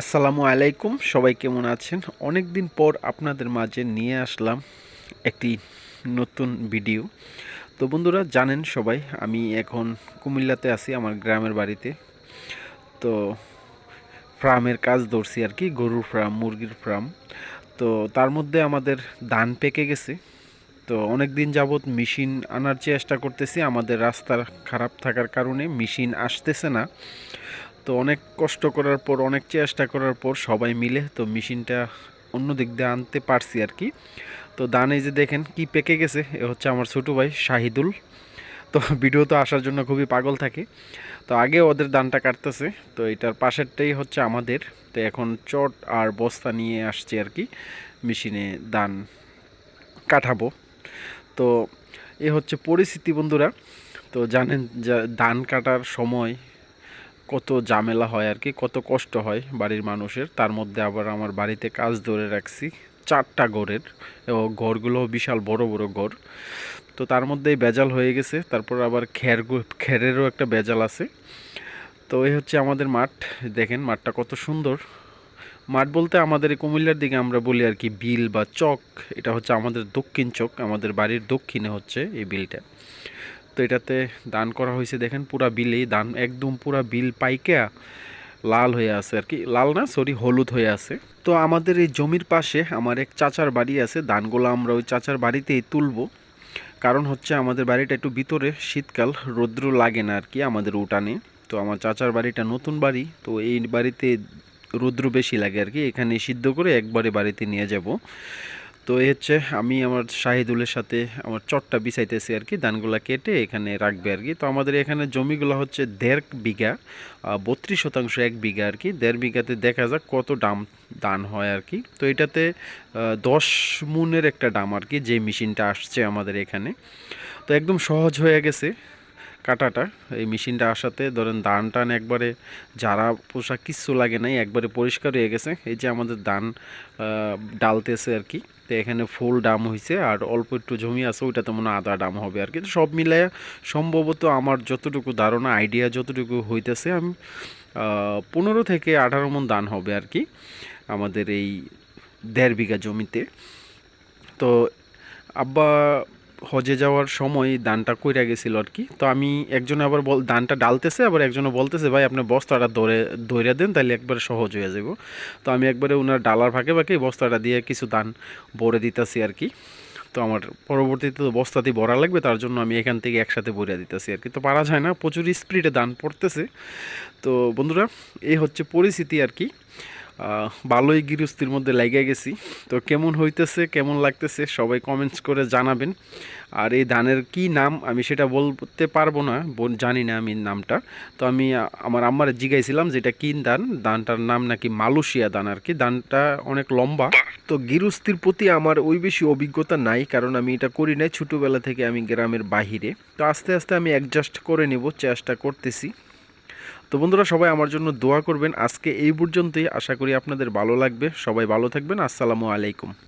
আসসালামু আলাইকুম, সবাই কেমন আছেন? অনেক দিন পর আপনাদের মাঝে নিয়ে আসলাম একটি নতুন ভিডিও। তো বন্ধুরা, জানেন সবাই, আমি এখন কুমিল্লাতে আছি, আমার গ্রামের বাড়িতে। তো ফার্মের কাজ ধরছি আর কি, গরুর ফার্ম, মুরগির ফার্ম। তো তার মধ্যে আমাদের ধান পেকে গেছে। তো অনেক দিন যাবৎ মেশিন আনার চেষ্টা করতেছি, আমাদের রাস্তা খারাপ থাকার কারণে মেশিন আসতেছে না। তো অনেক কষ্ট করার পর, অনেক চেষ্টা করার পর সবাই মিলে তো মেশিনটা অন্য দিক দিয়ে আনতে পারছি আর কি। তো দান যে দেখেন কি পেকে গেছে, এ হচ্ছে আমার ছোটো ভাই শাহিদুল। তো ভিডিও তো আসার জন্য খুবই পাগল থাকে। তো আগে ওদের দানটা কাটতেছে, তো এটার পাশেরটাই হচ্ছে আমাদের। তো এখন চট আর বস্তা নিয়ে আসছে আর কি, মেশিনে দান কাঠাবো তো এ হচ্ছে পরিস্থিতি বন্ধুরা। তো জানেন যা ধান কাটার সময় কত ঝামেলা হয় আর কি, কত কষ্ট হয় বাড়ির মানুষের। তার মধ্যে আবার আমার বাড়িতে কাজ ধরে রাখছি, চারটা ঘরের। এবং ঘরগুলো বিশাল বড় বড় ঘর। তো তার মধ্যেই বেজাল হয়ে গেছে, তারপর আবার খের খেরেরও একটা বেজাল আছে। তো এই হচ্ছে আমাদের মাঠ, দেখেন মাঠটা কত সুন্দর। মাঠ বলতে আমাদের কুমিল্লার দিকে আমরা বলি আর কি বিল বা চক, এটা হচ্ছে আমাদের দক্ষিণ চক, আমাদের বাড়ির দক্ষিণে হচ্ছে এই বিলটা। তো এটাতে দান করা হয়েছে, দেখেন পুরা বিলেই দান, একদম পুরা বিল পাইকা লাল হয়ে আছে আর কি। লাল না সরি হলুদ হয়ে আছে। তো আমাদের এই জমির পাশে আমার এক চাচার বাড়ি আছে ধানগুলো আমরা ওই চাচার বাড়িতেই তুলবো। কারণ হচ্ছে আমাদের বাড়িটা একটু ভিতরে, শীতকাল, রৌদ্র লাগে না আর কি আমাদের উঠানে। তো আমার চাচার বাড়িটা নতুন বাড়ি, তো এই বাড়িতে রৌদ্র বেশি লাগে আর কি। এখানে সিদ্ধ করে একবারে বাড়িতে নিয়ে যাব। তো এই হচ্ছে আমি আমার শাহিদুলের সাথে আমার চটটা বিছাইতেছি আর কি, ধানগুলো কেটে এখানে রাখবে আর কি। তো আমাদের এখানে জমিগুলো হচ্ছে দেড় বিঘা বত্রিশ শতাংশ এক বিঘা আর কি। দেড় বিঘাতে দেখা যাক কত দাম দান হয় আর কি। তো এটাতে দশ মুনের একটা দাম আর কি, যে মেশিনটা আসছে আমাদের এখানে। তো একদম সহজ হয়ে গেছে। কাটাটা, এই মেশিনটা আসাতে ধরেন ধান টান একবারে যারা পোশাক কিচ্ছু লাগে নাই, একবারে পরিষ্কার হয়ে গেছে। এই যে আমাদের ধান ডালতেছে আর কি, তো এখানে ফুল ডাম হয়েছে আর অল্প একটু জমি আছে, ওইটাতে মনে আদা ডাম হবে আর কি। তো সব মিলাইয়া সম্ভবত আমার যতটুকু ধারণা আইডিয়া যতটুকু হইতেছে, আমি পনেরো থেকে আঠারো মন দান হবে আর কি আমাদের এই দেড় বিঘা জমিতে। তো আব্বা হজে যাওয়ার সময় দানটা কইরা গেছিল আর কি। তো আমি একজনে আবার বল দানটা ডালতেছে, আবার একজনে বলতেছে, ভাই, আপনি বস্তাটা ধরে ধরে দেন তাহলে একবারে সহজ হয়ে যাব তো আমি একবারে ওনার ডালার ফাঁকে ফাঁকে বস্তাটা দিয়ে কিছু দান ভরে দিতেছি আর কি। তো আমার পরবর্তীতে তো বস্তাতেই ভরা লাগবে, তার জন্য আমি এখান থেকে একসাথে ভরে দিতেছি আর কি। তো পারা যায় না, প্রচুর স্পিডে দান পড়তেছে। তো বন্ধুরা, এই হচ্ছে পরিস্থিতি আর কি। ভালোই গৃহস্থির মধ্যে লেগে গেছি। তো কেমন হইতেছে, কেমন লাগতেছে, সবাই কমেন্টস করে জানাবেন। আর এই ধানের কি নাম, আমি সেটা বলতে পারব না জানি না আমি নামটা। তো আমি আমার আম্মার জিগাইছিলাম যে এটা কিন ধান? ধানটার নাম নাকি মালয়েশিয়া ধান আর কি। ধানটা অনেক লম্বা। তো গৃহস্থির প্রতি আমার ওই বেশি অভিজ্ঞতা নাই, কারণ আমি এটা করি নাই ছোটোবেলা থেকে আমি গ্রামের বাহিরে। তো আস্তে আস্তে আমি অ্যাডজাস্ট করে নেব, চেষ্টা করতেছি। তো বন্ধুরা সবাই আমার জন্য দোয়া করবেন। আজকে এই পর্যন্তই। আশা করি আপনাদের ভালো লাগবে। সবাই ভালো থাকবেন। আসসালামু আলাইকুম।